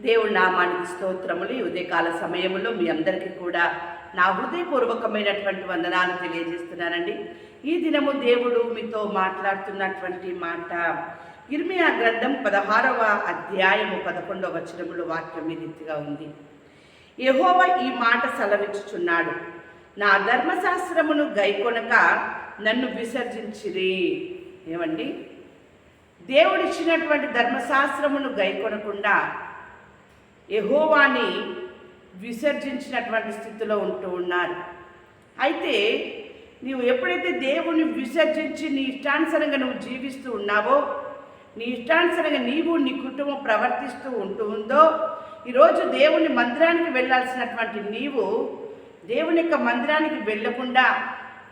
దేవుడి నామానికి స్తోత్రములు. ఈ ఉదయకాల సమయంలో మీ అందరికీ కూడా నా హృదయపూర్వకమైనటువంటి వందనాలు తెలియజేస్తున్నానండి. ఈ దినము దేవుడు మీతో మాట్లాడుతున్నటువంటి మాట ఇర్మియా గ్రంథం పదహారవ అధ్యాయము పదకొండవ వచనములు వాక్యం ఈ రీతిగా ఉంది. యహోవ ఈ మాట సెలవిచ్చుచున్నాడు. నా ధర్మశాస్త్రమును గైకొనక నన్ను విసర్జించిరి. ఏమండి? దేవుడిచ్చినటువంటి ధర్మశాస్త్రమును గైకొనకుండా యహోవాని విసర్జించినటువంటి స్థితిలో ఉంటూ ఉన్నారు. అయితే నీవు ఎప్పుడైతే దేవుని విసర్జించి నీ ఇష్టానుసరంగా నువ్వు జీవిస్తూ ఉన్నావో నీ ఇష్టానుసరంగా నీవు నీ కుటుంబం ప్రవర్తిస్తూ ఉంటూ ఉందో ఈరోజు దేవుని మందిరానికి వెళ్ళాల్సినటువంటి నీవు దేవుని యొక్క మందిరానికి వెళ్ళకుండా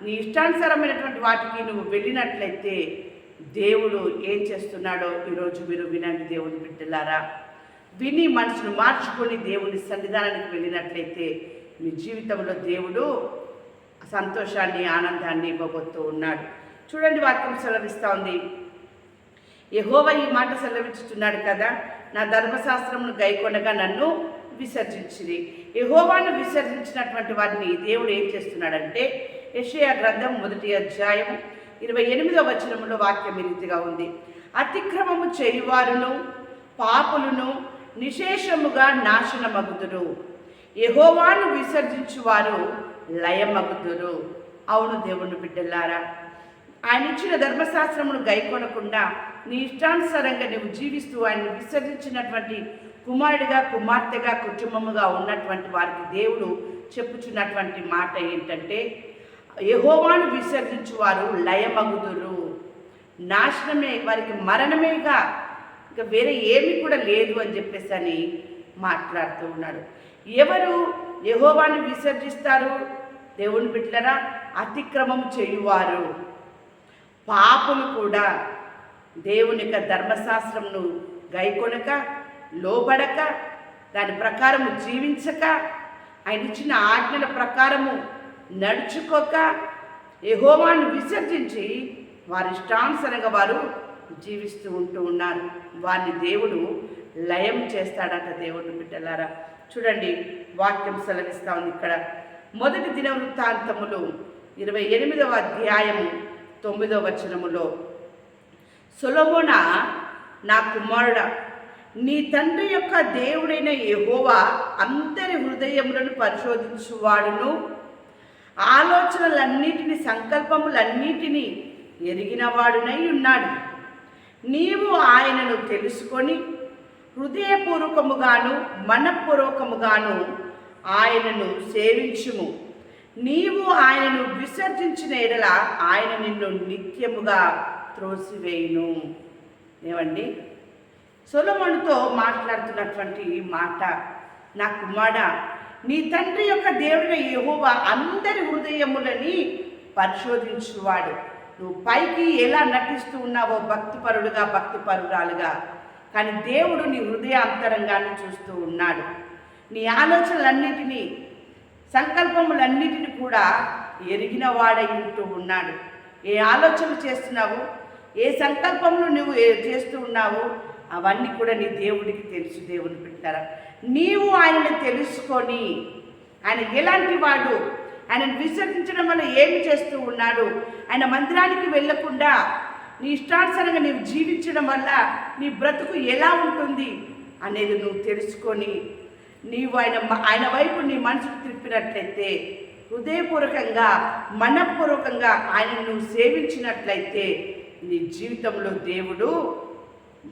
నీ ఇష్టానుసారమైనటువంటి వాటికి నువ్వు వెళ్ళినట్లయితే దేవుడు ఏం చేస్తున్నాడో ఈరోజు మీరు వినండి దేవుని బిడ్డలారా. విని మనసును మార్చుకొని దేవుని సన్నిధానానికి వెళ్ళినట్లయితే మీ జీవితంలో దేవుడు సంతోషాన్ని ఆనందాన్ని ఇవ్వబోతూ ఉన్నాడు. చూడండి వాక్యం సెలవిస్తూ ఉంది. యహోవ ఈ మాట సెలవిస్తున్నాడు కదా నా ధర్మశాస్త్రమును గైకొనగా నన్ను విసర్జించింది యహోవాను విసర్జించినటువంటి వారిని దేవుడు ఏం చేస్తున్నాడంటే యషయా గ్రంథం మొదటి అధ్యాయం ఇరవై ఎనిమిదవ వచనంలో వాక్యం ఈ రీతిగా ఉంది. అతిక్రమము చేయువారును పాపులను నిశేషముగా నాశనమగుదురు. యహోవాను విసర్జించువారు లయమగుదురు. అవును దేవుని బిడ్డలారా ఆయన ఇచ్చిన ధర్మశాస్త్రమును గైకొనకుండా నీ ఇష్టానుసారంగా నువ్వు జీవిస్తూ ఆయన విసర్జించినటువంటి కుమారుడిగా కుమార్తెగా కుటుంబముగా ఉన్నటువంటి వారికి దేవుడు చెప్పుచున్నటువంటి మాట ఏంటంటే యహోవాను విసర్జించువారు లయమగుదురు. నాశనమే వారికి మరణమేగా ఇంకా వేరే ఏమీ కూడా లేదు అని చెప్పేసి అని మాట్లాడుతూ ఉన్నాడు. ఎవరు యహోవాని విసర్జిస్తారు? దేవుని బిడ్డలరా అతిక్రమం చేయువారు. పాపులు కూడా దేవుని యొక్క ధర్మశాస్త్రంను గైకొనక లోబడక దాని ప్రకారము జీవించక ఆయన ఇచ్చిన ఆజ్ఞల ప్రకారము నడుచుకోక యెహోవాను విసర్జించి వారి ఇష్టానుసరంగా వారు జీవిస్తూ ఉంటూ ఉన్నారు. వారిని దేవుడు లయం చేస్తాడట దేవుడు బిడ్డలారా. చూడండి వాక్యం సెలవిస్తా ఉంది ఇక్కడ. మొదటి దిన వృత్తాంతములు ఇరవై ఎనిమిదవ అధ్యాయము తొమ్మిదవ వచనములో సొలొమోన నా కుమారుడ నీ తండ్రి యొక్క దేవుడైన యహోవా అందరి హృదయములను పరిశోధించువాడును. ఆలోచనలన్నిటిని సంకల్పములన్నిటినీ ఎరిగినవాడునై ఉన్నాడు. నీవు ఆయనను తెలుసుకొని హృదయపూర్వకముగాను మనపూర్వకముగాను ఆయనను సేవించుము. నీవు ఆయనను విసర్జించిన ఎడల ఆయన నిన్ను నిత్యముగా త్రోసివేయును. ఏమండి? సొలమణితో మాట్లాడుతున్నటువంటి ఈ మాట నా కుమార నీ తండ్రి యొక్క దేవుడిన యహోవా అందరి హృదయములని పరిశోధించువాడు. నువ్వు పైకి ఎలా నటిస్తూ ఉన్నావో భక్తిపరుడుగా భక్తిపరురాలుగా. కానీ దేవుడు నీ హృదయ అంతరంగాన్ని చూస్తూ ఉన్నాడు. నీ ఆలోచనలన్నిటినీ సంకల్పములన్నిటిని కూడా ఎరిగిన వాడై ఉంటూ ఉన్నాడు. ఏ ఆలోచన చేస్తున్నావు? ఏ సంకల్పములు నువ్వు చేస్తూ ఉన్నావు? అవన్నీ కూడా నీ దేవుడికి తెలుసు దేవుని పెట్టారా నీవు ఆయనను తెలుసుకొని ఆయన ఎలాంటి వాడు? ఆయనను విసర్జించడం వల్ల ఏమి చేస్తూ ఉన్నాడు? ఆయన మందిరానికి వెళ్ళకుండా నీ ఇష్టానుసారంగా నీవు జీవించడం వల్ల నీ బ్రతుకు ఎలా ఉంటుంది అనేది నువ్వు తెలుసుకొని నీవు ఆయన ఆయన వైపు నీ మనసుకు తిప్పినట్లయితే హృదయపూర్వకంగా మనపూర్వకంగా ఆయన నువ్వు సేవించినట్లయితే నీ జీవితంలో దేవుడు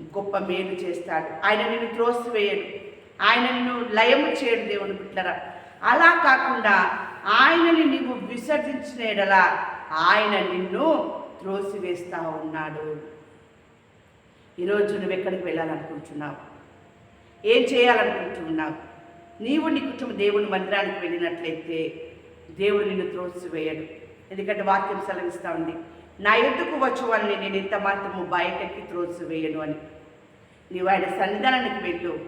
గొప్ప మేలు చేస్తాడు. ఆయన నిన్ను త్రోసివేయడు. ఆయన నిన్ను లయము చేయడు దేవుని బిడ్డరా. అలా కాకుండా ఆయనని నీవు విసర్జించిన ఎడల ఆయన నిన్ను త్రోసివేస్తా ఉన్నాడు. ఈరోజు నువ్వు ఎక్కడికి వెళ్ళాలనుకుంటున్నావు? ఏం చేయాలనుకుంటున్నావు? నీవు నీ కుటుంబం దేవుని మందిరానికి వెళ్ళినట్లయితే దేవుడు నిన్ను త్రోసివేయడు. ఎందుకంటే వాక్యం సెలవిస్తూ ఉంది నా ఎద్దుకు వచ్చు వాళ్ళని నేను ఇంత మాత్రము బయటకి త్రోసివేయను అని. నీవు ఆయన సన్నిధానానికి వెళ్ళు.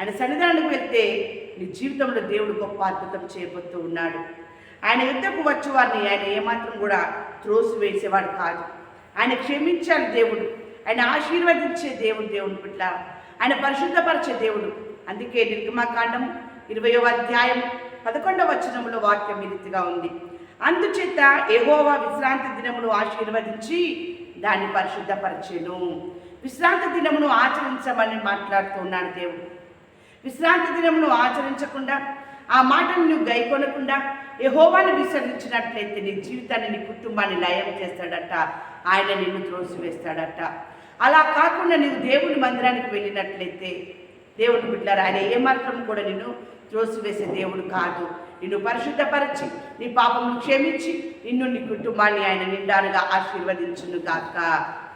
ఆయన సన్నిధానానికి వెళ్తే నీ జీవితంలో దేవుడు గొప్ప అద్భుతం చేయబోతూ ఉన్నాడు. ఆయన యుద్ధకు వచ్చి వారిని ఆయన ఏమాత్రం కూడా త్రోసివేసేవాడు కాదు. ఆయన క్షమించాలి దేవుడు. ఆయన ఆశీర్వదించే దేవుడు దేవుని బిడ్డ ఆయన పరిశుద్ధపరిచే దేవుడు. అందుకే నిర్గమాకాండం ఇరవయో అధ్యాయం పదకొండవ వచనంలో వాక్యం ఈ రీతిగా ఉంది. అందుచేత ఏహోవా విశ్రాంతి దినమును ఆశీర్వదించి దాన్ని పరిశుద్ధపరచెను. విశ్రాంతి దినమును ఆచరించమని మాట్లాడుతున్నాడు దేవుడు. విశ్రాంతి దినమును ఆచరించకుండా ఆ మాటను నువ్వు గైకొనకుండా యహోవాను విసర్జించినట్లయితే నీ జీవితాన్ని నీ కుటుంబాన్ని లయం చేస్తాడట. ఆయన నిన్ను త్రోసివేస్తాడట. అలా కాకుండా నీవు దేవుని మందిరానికి వెళ్ళినట్లయితే దేవుని బిడ్డలారా ఆయన ఏ మాత్రం కూడా నిన్ను త్రోసివేసే దేవుడు కాదు. నిన్ను పరిశుద్ధపరిచి నీ పాపమును క్షమించి నిన్ను నీ కుటుంబాన్ని ఆయన నిండానుగా ఆశీర్వదించును కాక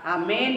ఆ మెయిన్